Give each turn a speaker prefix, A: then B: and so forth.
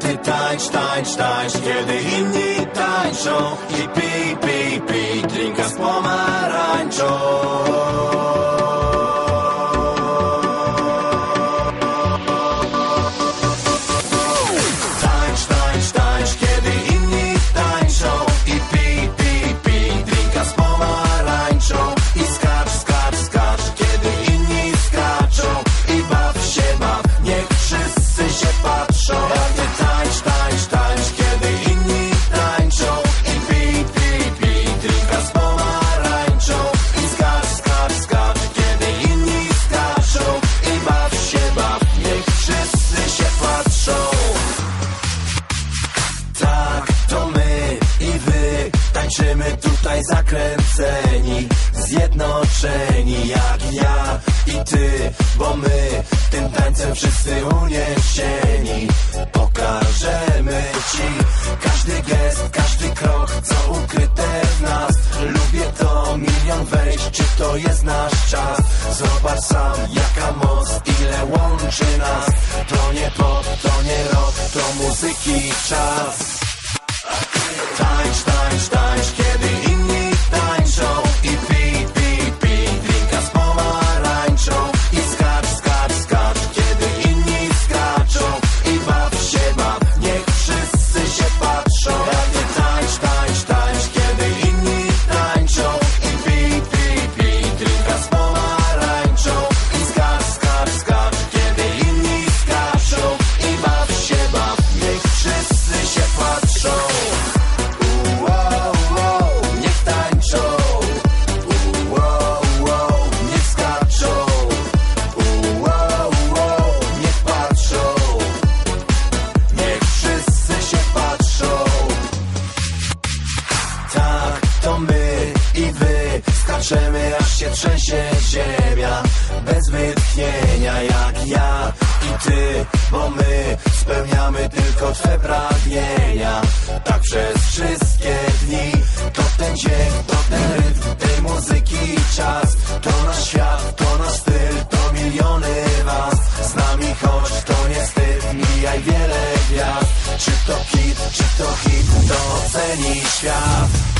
A: tańcz, tańcz, tańcz Kiedy inni tańczą. I pij, pij, pij Drinka z pomarańczą Tańczymy tutaj zakręceni Zjednoczeni jak ja i ty Bo my tym tańcem wszyscy uniesieni. Pokażemy ci każdy gest, każdy krok Co ukryte w nas. Lubię to milion wejść Czy to jest nasz czas? Zobacz sam jaka moc Ile łączy nas. To nie pop, to nie rock To muzyki czas. Tańcz, Skaczemy aż się trzęsie ziemia. Bez wytchnienia jak ja i ty Bo my spełniamy tylko twe pragnienia. Tak przez wszystkie dni To ten dzień, to ten rytm tej muzyki czas. To nasz świat, to nasz styl, to miliony was. Z nami chodź, to nie wstyd, mijaj wiele gwiazd. Czy to hit, czy to hit, to oceni świat